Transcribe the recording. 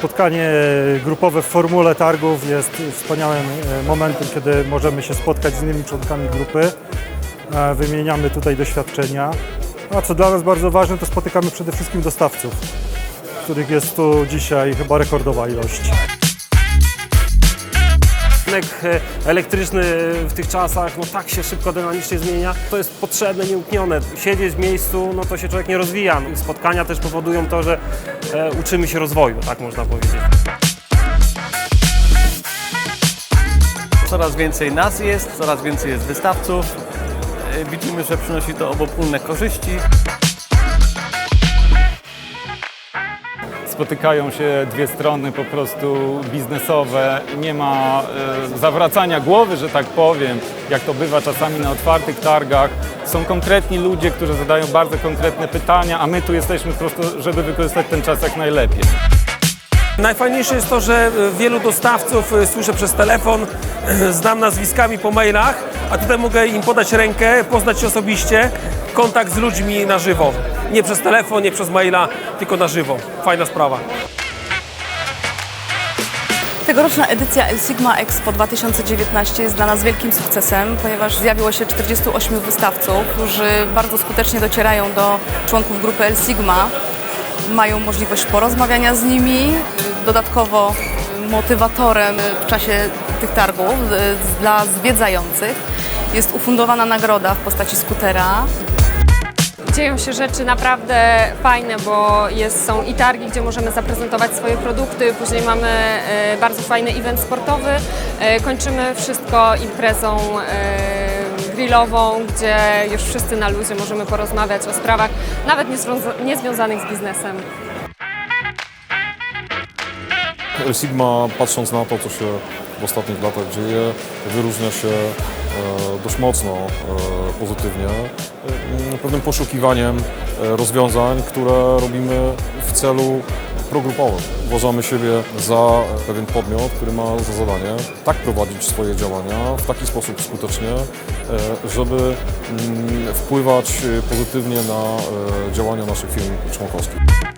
Spotkanie grupowe w formule targów jest wspaniałym e, momentem, kiedy możemy się spotkać z innymi członkami grupy. E, Wymieniamy tutaj doświadczenia. A co dla nas bardzo ważne, to spotykamy przede wszystkim dostawców, których jest tu dzisiaj chyba rekordowa ilość. Rynek e, elektryczny w tych czasach no tak się szybko, dynamicznie zmienia. To jest potrzebne, nieuknione. Siedzieć w miejscu, no to się człowiek nie rozwija. Spotkania też powodują to, że e, uczymy się rozwoju, tak można powiedzieć. Coraz więcej nas jest, coraz więcej jest wystawców. E, Widzimy, że przynosi to obopólne korzyści. Spotykają się dwie strony po prostu biznesowe, nie ma e, zawracania głowy, że tak powiem, jak to bywa czasami na otwartych targach. Są konkretni ludzie, którzy zadają bardzo konkretne pytania, a my tu jesteśmy po prostu, żeby wykorzystać ten czas jak najlepiej. Najfajniejsze jest to, że e, wielu dostawców e, słyszę przez telefon, znam nazwiskami po mailach, a tutaj mogę im podać rękę, poznać się osobiście, kontakt z ludźmi na żywo. Nie przez telefon, nie przez maila, tylko na żywo. Fajna sprawa. Tegoroczna edycja El Sigma Expo 2019 jest dla nas wielkim sukcesem, ponieważ zjawiło się 48 wystawców, którzy bardzo skutecznie docierają do członków grupy El Sigma. Mają możliwość porozmawiania z nimi. Dodatkowo motywatorem w czasie tych targów y, dla zwiedzających jest ufundowana nagroda w postaci skutera. Dzieją się rzeczy naprawdę fajne, bo jest, są i targi, gdzie możemy zaprezentować swoje produkty, później mamy e, bardzo fajny event sportowy, e, kończymy wszystko imprezą e, grillową, gdzie już wszyscy na luzie możemy porozmawiać o sprawach nawet niezwiąza- niezwiązanych z biznesem. Sigma, patrząc na to, co się w ostatnich latach dzieje, wyróżnia się e, dość mocno e, pozytywnie e, pewnym poszukiwaniem rozwiązań, które robimy w celu progrupowym. Uważamy siebie za pewien podmiot, który ma za zadanie tak prowadzić swoje działania w taki sposób skutecznie, żeby mm, wpływać pozytywnie na działania naszych firm członkowskich.